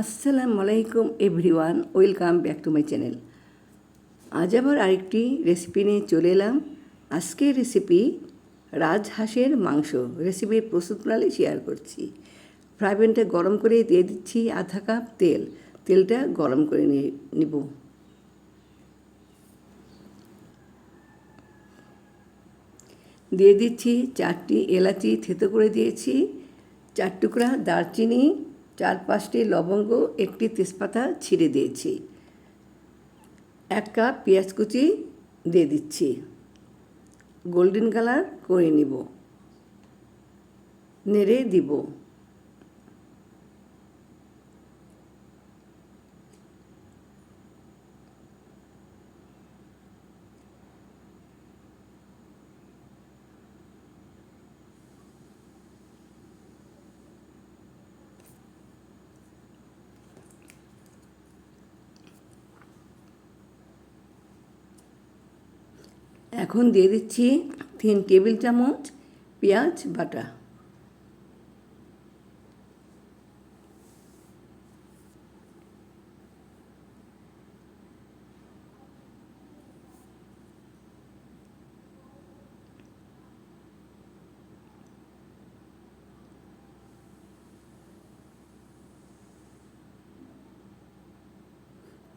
আসসালামু আলাইকুম everyone, welcome back to my channel. আজ আবার আরেকটি রেসিপি নিয়ে চলে এলাম। আজকের রেসিপি রাজহাঁসের মাংস। রেসিপির প্রস্তুত প্রণালী শেয়ার করছি। ফ্রাই প্যানটা গরম করে দিয়ে দিচ্ছি আধা কাপ তেল। তেলটা গরম করে নিয়ে নিব। দিয়ে দিচ্ছি চারটি এলাচি থেতো করে দিয়েছি। চার টুকরা দারচিনি চার পাঁচটি লবঙ্গ, একটি তেজপাতা ছিঁড়ে দিয়েছি। এক কাপ পেঁয়াজ কুচি দিয়ে দিচ্ছি। গোল্ডেন কালার করে নিব। নেড়ে দিব। এখন দিয়ে দিচ্ছি তিন টেবিল চামচ পেঁয়াজ বাটা।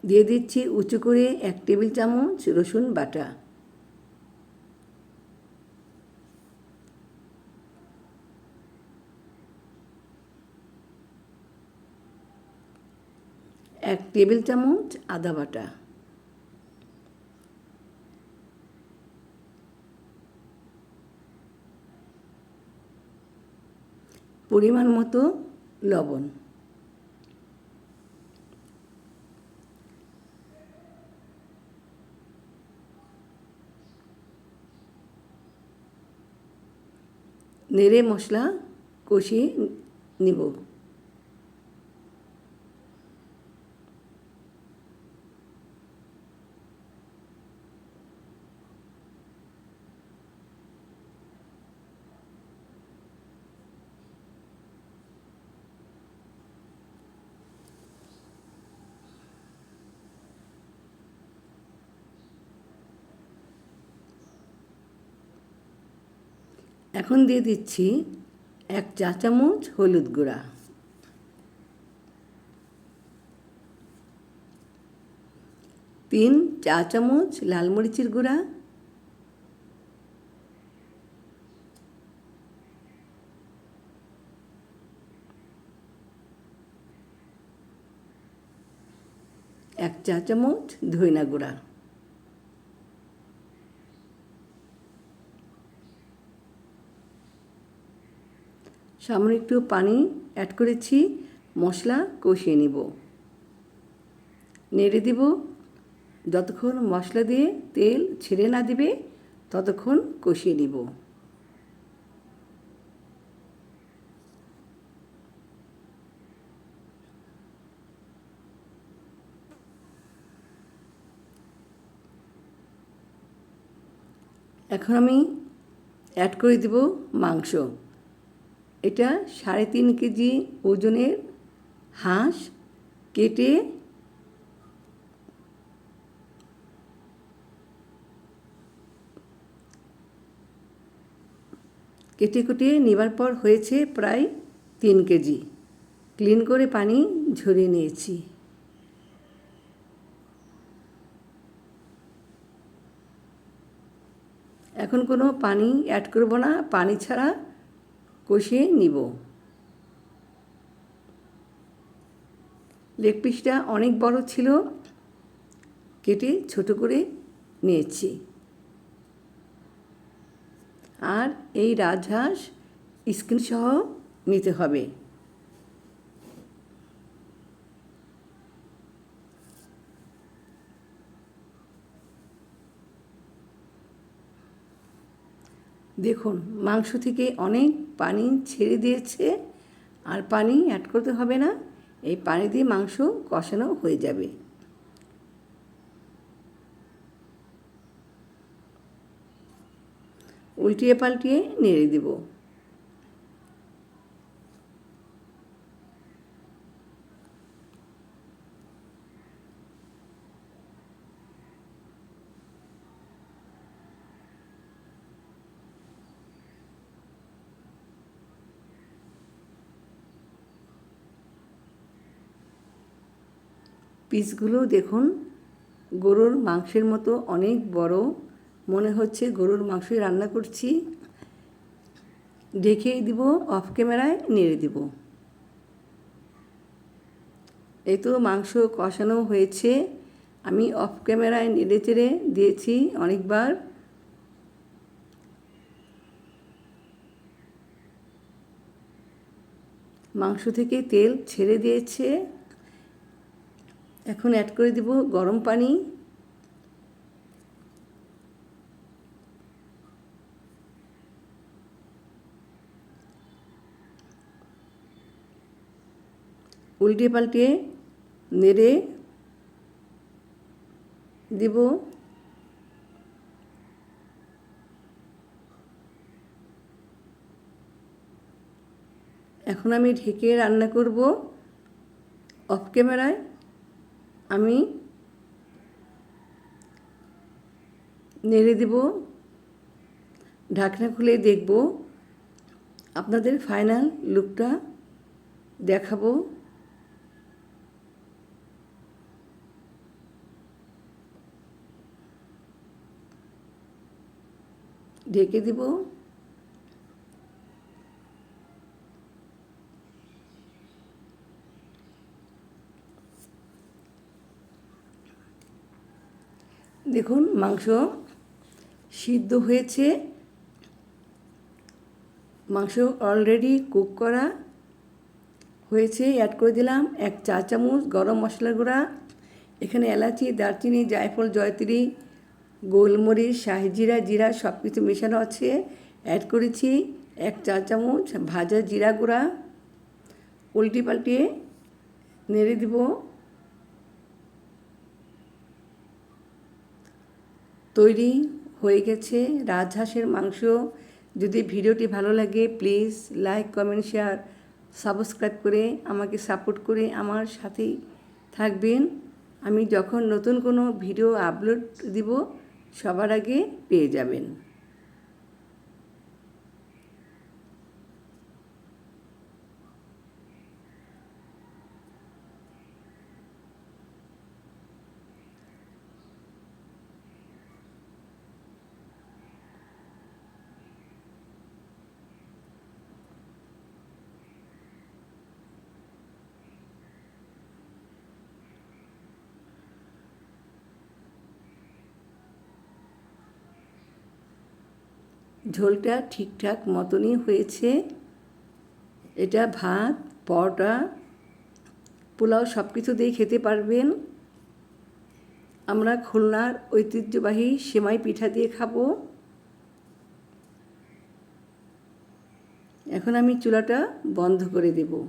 দিয়ে দিচ্ছি উঁচু করে এক টেবিল চামচ রসুন বাটা। এক টেবিল চামচ আদা বাটা। পরিমাণ মতো লবণ। নেড়ে মশলা কষিয়ে নিব। এখন দিয়ে দিচ্ছি এক চা চামচ হলুদ গুঁড়া। তিন চা চামচ লাল মরিচের গুঁড়া। এক চা চামচ ধইনা গুঁড়া। সামান্য একটু পানি অ্যাড করেছি, মশলা কষিয়ে নিব। নেড়ে দিব। যতক্ষণ মশলা দিয়ে তেল ছেড়ে না দিবে, ততক্ষণ কষিয়ে নিব। এখন আমি অ্যাড করে দেব মাংস। এটা সাড়ে তিন কেজি ওজনের হাঁস কেটে কেটে কুটে নেবার পর হয়েছে প্রায় তিন কেজি। ক্লিন করে পানি ঝরিয়ে নিয়েছি। এখন কোনো পানি অ্যাড করব না। পানি ছাড়া কষিয়ে নিব। লেগ পিসটা অনেক বড় ছিল, কেটে ছোট করে নিয়েছি। আর এই রাজহাঁস স্কিন সহ নিতে হবে। দেখুন, মাংস থেকে অনেক পানি ছেড়ে দিয়েছে আর পানি অ্যাড করতে হবে না। এই পানি দিয়ে মাংস কষানো হয়ে যাবে। উল্টিয়ে পাল্টিয়ে নেড়ে দেব। পিসগুলো দেখুন। গরুর মাংসের মতো অনেক বড়। মনে হচ্ছে গরুর মাংসই রান্না করছি। ঢেকে দিব অফ ক্যামেরায় নেড়ে দিব। এই তো মাংস কষানো হয়েছে। আমি অফ ক্যামেরায় নেড়ে চেড়ে দিয়েছি অনেকবার। মাংস থেকে তেল ছেড়ে দিয়েছে। এখন অ্যাড করে দিব গরম পানি। উল্টে পাল্টে নেড়ে দিব। এখন আমি ঢেকে রান্না করব অফ ক্যামেরায় আমি নেড়ে দেব ঢাকনা খুলে দেখব আপনাদের ফাইনাল লুকটা দেখাবো। ঢেকে দিব। দেখুন, মাংস সিদ্ধ হয়েছে। মাংস অলরেডি কুক করা হয়েছে। অ্যাড করে দিলাম এক চা চামচ গরম মশলা গুঁড়া। এখানে এলাচি, দারচিনি, জায়ফল, জয়ত্রী, গোলমরিচ শাহিজিরা জিরা সব কিছু মেশানো আছে। অ্যাড করেছি এক চা চামচ ভাজা জিরা গুঁড়া। উল্টি পাল্টিয়ে নেড়ে দিব। তৈরি হয়ে গেছে। রাজহাঁসের মাংস যদি ভিডিওটি ভালো লাগে please like comment share subscribe করে আমাকে সাপোর্ট করে আমার সাথেই থাকবেন। আমি যখন নতুন কোনো ভিডিও আপলোড দিব, সবার আগে পেয়ে যাবেন। ঝোলটা ঠিকঠাক মতনই হয়েছে। এটা ভাত, পরোটা, পোলাও সব কিছু দিয়ে খেতে পারবেন। আমরা খুলনার ঐতিহ্যবাহী সেমাই পিঠা দিয়ে খাব। এখন আমি চুলাটা বন্ধ করে দেব।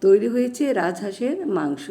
তৈরি হয়েছে রাজহাঁসের মাংস।